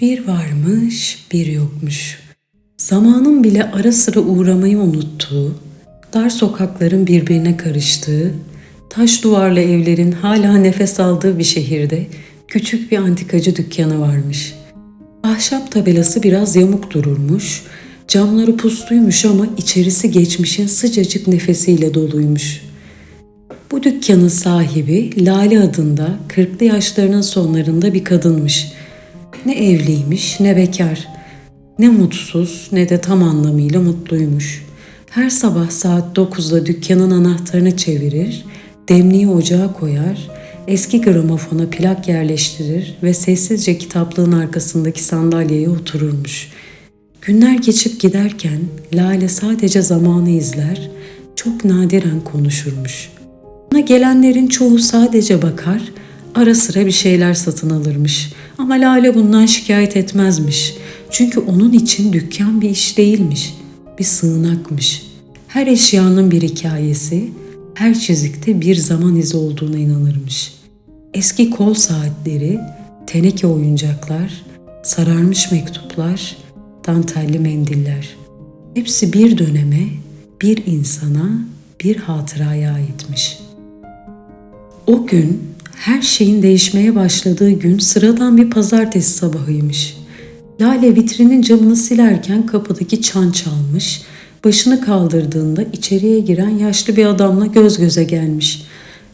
Bir varmış, bir yokmuş. Zamanın bile ara sıra uğramayı unuttuğu, dar sokakların birbirine karıştığı, taş duvarlı evlerin hala nefes aldığı bir şehirde küçük bir antikacı dükkanı varmış. Ahşap tabelası biraz yamuk dururmuş, camları pusluymuş ama içerisi geçmişin sıcacık nefesiyle doluymuş. Bu dükkanın sahibi Lale adında 40'lı yaşlarının sonlarında bir kadınmış. Ne evliymiş ne bekar. Ne mutsuz ne de tam anlamıyla mutluymuş. Her sabah saat 9'da dükkanın anahtarını çevirir, demliği ocağa koyar, eski gramofona plak yerleştirir ve sessizce kitaplığın arkasındaki sandalyeye otururmuş. Günler geçip giderken Lale sadece zamanı izler, çok nadiren konuşurmuş. Ona gelenlerin çoğu sadece bakar, ara sıra bir şeyler satın alırmış. Ama Lale bundan şikayet etmezmiş. Çünkü onun için dükkan bir iş değilmiş, bir sığınakmış. Her eşyanın bir hikayesi, her çizikte bir zaman izi olduğuna inanırmış. Eski kol saatleri, teneke oyuncaklar, sararmış mektuplar, dantelli mendiller. Hepsi bir döneme, bir insana, bir hatıraya aitmiş. O gün her şeyin değişmeye başladığı gün sıradan bir pazartesi sabahıymış. Lale vitrinin camını silerken kapıdaki çan çalmış, başını kaldırdığında içeriye giren yaşlı bir adamla göz göze gelmiş.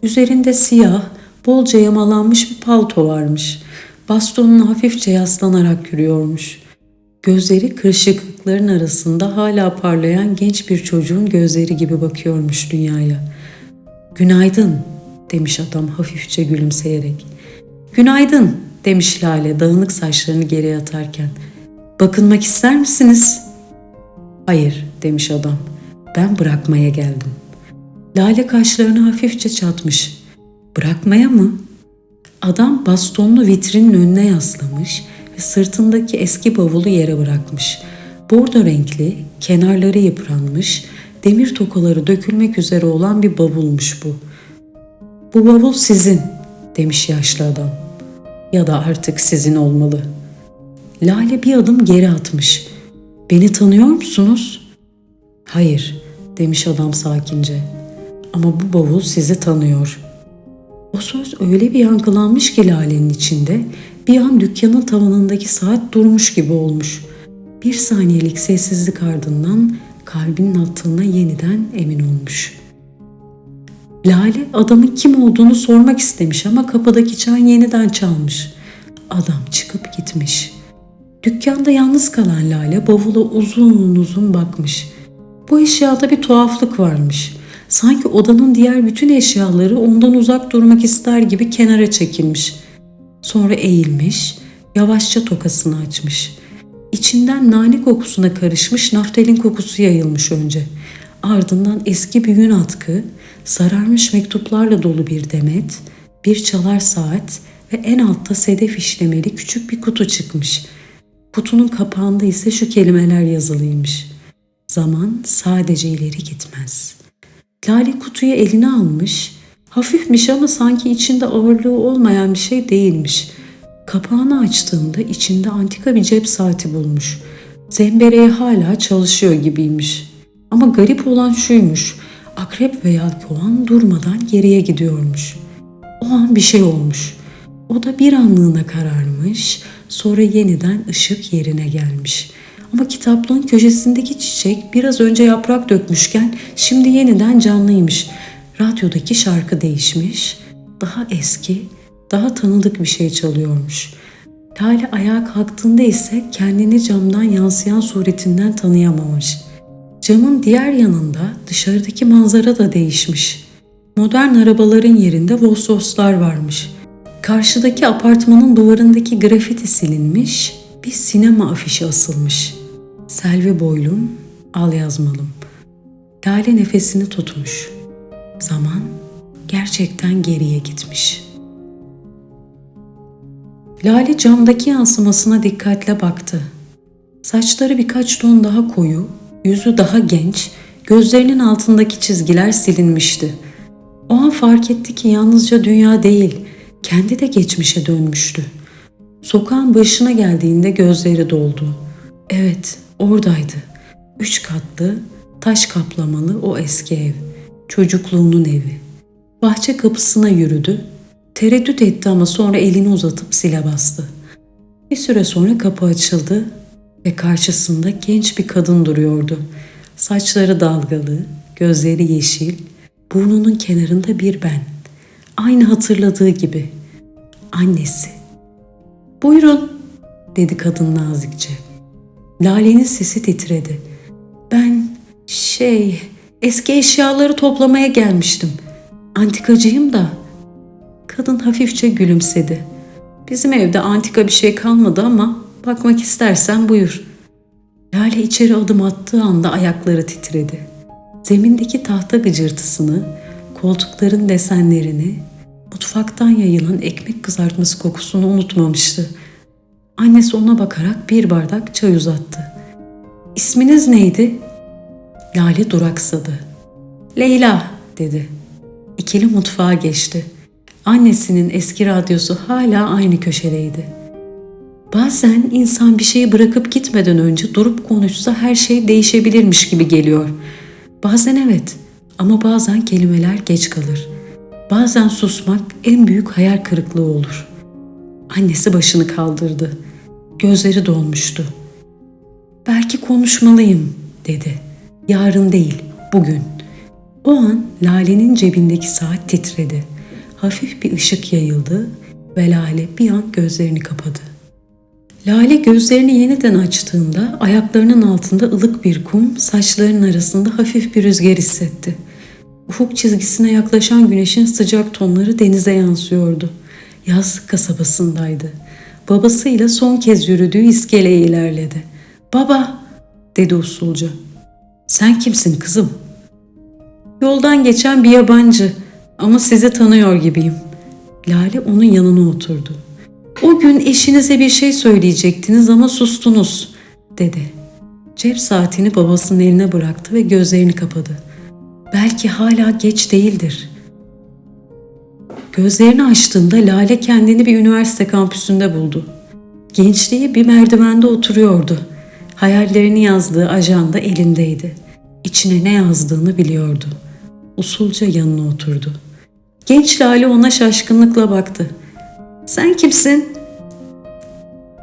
Üzerinde siyah, bolca yamalanmış bir palto varmış. Bastonunu hafifçe yaslanarak yürüyormuş. Gözleri kırışıklıkların arasında hala parlayan genç bir çocuğun gözleri gibi bakıyormuş dünyaya. Günaydın demiş adam hafifçe gülümseyerek. Günaydın demiş Lale dağınık saçlarını geriye atarken. Bakınmak ister misiniz? Hayır demiş adam. Ben bırakmaya geldim. Lale kaşlarını hafifçe çatmış. Bırakmaya mı? Adam bastonunu vitrinin önüne yaslamış ve sırtındaki eski bavulu yere bırakmış. Bordo renkli, kenarları yıpranmış, demir tokaları dökülmek üzere olan bir bavulmuş bu. Bu bavul sizin, demiş yaşlı adam. Ya da artık sizin olmalı. Lale bir adım geri atmış. Beni tanıyor musunuz? Hayır, demiş adam sakince. Ama bu bavul sizi tanıyor. O söz öyle bir yankılanmış ki Lale'nin içinde bir an dükkanın tavanındaki saat durmuş gibi olmuş. Bir saniyelik sessizlik ardından kalbinin attığına yeniden emin olmuş. Lale adamın kim olduğunu sormak istemiş ama kapıdaki çan yeniden çalmış. Adam çıkıp gitmiş. Dükkanda yalnız kalan Lale bavula uzun uzun bakmış. Bu eşyada bir tuhaflık varmış. Sanki odanın diğer bütün eşyaları ondan uzak durmak ister gibi kenara çekilmiş. Sonra eğilmiş, yavaşça tokasını açmış. İçinden nane kokusuna karışmış naftalin kokusu yayılmış önce. Ardından eski bir yün atkı, sararmış mektuplarla dolu bir demet, bir çalar saat ve en altta sedef işlemeli küçük bir kutu çıkmış. Kutunun kapağında ise şu kelimeler yazılıymış. Zaman sadece ileri gitmez. Lale kutuyu eline almış, hafifmiş ama sanki içinde ağırlığı olmayan bir şey değilmiş. Kapağını açtığında içinde antika bir cep saati bulmuş. Zembereye hala çalışıyor gibiymiş. Ama garip olan şuymuş, akrep veya kovan durmadan geriye gidiyormuş. O an bir şey olmuş. O da bir anlığına kararmış, sonra yeniden ışık yerine gelmiş. Ama kitaplığın köşesindeki çiçek biraz önce yaprak dökmüşken şimdi yeniden canlıymış. Radyodaki şarkı değişmiş, daha eski, daha tanıdık bir şey çalıyormuş. Lale ayağa kalktığında ise kendini camdan yansıyan suretinden tanıyamamış. Camın diğer yanında dışarıdaki manzara da değişmiş. Modern arabaların yerinde Vosvoslar varmış. Karşıdaki apartmanın duvarındaki grafiti silinmiş, bir sinema afişi asılmış. Selvi boylum, al yazmalım. Lale nefesini tutmuş. Zaman gerçekten geriye gitmiş. Lale camdaki yansımasına dikkatle baktı. Saçları birkaç ton daha koyu, yüzü daha genç, gözlerinin altındaki çizgiler silinmişti. O an fark etti ki yalnızca dünya değil, kendi de geçmişe dönmüştü. Sokağın başına geldiğinde gözleri doldu. Evet, oradaydı. Üç katlı, taş kaplamalı o eski ev. Çocukluğunun evi. Bahçe kapısına yürüdü. Tereddüt etti ama sonra elini uzatıp zile bastı. Bir süre sonra kapı açıldı ve karşısında genç bir kadın duruyordu. Saçları dalgalı, gözleri yeşil, burnunun kenarında bir ben. Aynı hatırladığı gibi. Annesi. Buyurun, dedi kadın nazikçe. Lale'nin sesi titredi. Ben şey, eski eşyaları toplamaya gelmiştim. Antikacıyım da. Kadın hafifçe gülümsedi. Bizim evde antika bir şey kalmadı ama bakmak istersen buyur. Lale içeri adım attığı anda ayakları titredi. Zemindeki tahta gıcırtısını, koltukların desenlerini, mutfaktan yayılan ekmek kızartması kokusunu unutmamıştı. Annesi ona bakarak bir bardak çay uzattı. İsminiz neydi? Lale duraksadı. Leyla dedi. İkili mutfağa geçti. Annesinin eski radyosu hala aynı köşedeydi. Bazen insan bir şeyi bırakıp gitmeden önce durup konuşsa her şey değişebilirmiş gibi geliyor. Bazen evet ama bazen kelimeler geç kalır. Bazen susmak en büyük hayal kırıklığı olur. Annesi başını kaldırdı. Gözleri dolmuştu. Belki konuşmalıyım dedi. Yarın değil, bugün. O an Lale'nin cebindeki saat titredi. Hafif bir ışık yayıldı ve Lale bir an gözlerini kapadı. Lale gözlerini yeniden açtığında ayaklarının altında ılık bir kum, saçlarının arasında hafif bir rüzgar hissetti. Ufuk çizgisine yaklaşan güneşin sıcak tonları denize yansıyordu. Yazlık kasabasındaydı. Babasıyla son kez yürüdüğü iskeleye ilerledi. "Baba," dedi usulca. "Sen kimsin kızım?" Yoldan geçen bir yabancı ama sizi tanıyor gibiyim. Lale onun yanına oturdu. O gün eşinize bir şey söyleyecektiniz ama sustunuz, dedi. Cep saatini babasının eline bıraktı ve gözlerini kapadı. Belki hala geç değildir. Gözlerini açtığında Lale kendini bir üniversite kampüsünde buldu. Gençliği bir merdivende oturuyordu. Hayallerini yazdığı ajanda elindeydi. İçine ne yazdığını biliyordu. Usulca yanına oturdu. Genç Lale ona şaşkınlıkla baktı. Sen kimsin?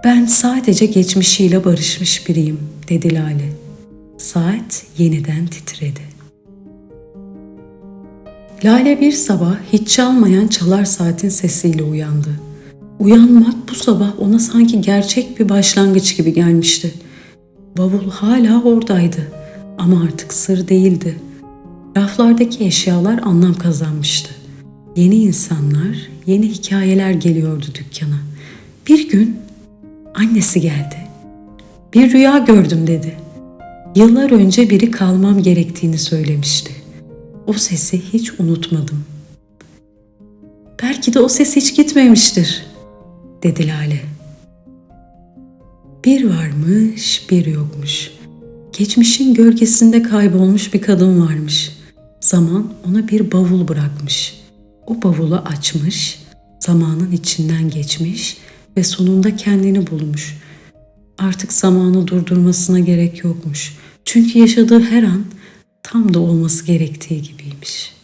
Ben sadece geçmişiyle barışmış biriyim, dedi Lale. Saat yeniden titredi. Lale bir sabah hiç çalmayan çalar saatin sesiyle uyandı. Uyanmak bu sabah ona sanki gerçek bir başlangıç gibi gelmişti. Bavul hala oradaydı ama artık sır değildi. Raflardaki eşyalar anlam kazanmıştı. Yeni insanlar, yeni hikayeler geliyordu dükkana. Bir gün annesi geldi. Bir rüya gördüm dedi. Yıllar önce biri kalmam gerektiğini söylemişti. O sesi hiç unutmadım. Belki de o ses hiç gitmemiştir, dedi Lale. Bir varmış, bir yokmuş. Geçmişin gölgesinde kaybolmuş bir kadın varmış. Zaman ona bir bavul bırakmış. O bavulu açmış, zamanın içinden geçmiş ve sonunda kendini bulmuş. Artık zamanı durdurmasına gerek yokmuş. Çünkü yaşadığı her an tam da olması gerektiği gibiymiş.''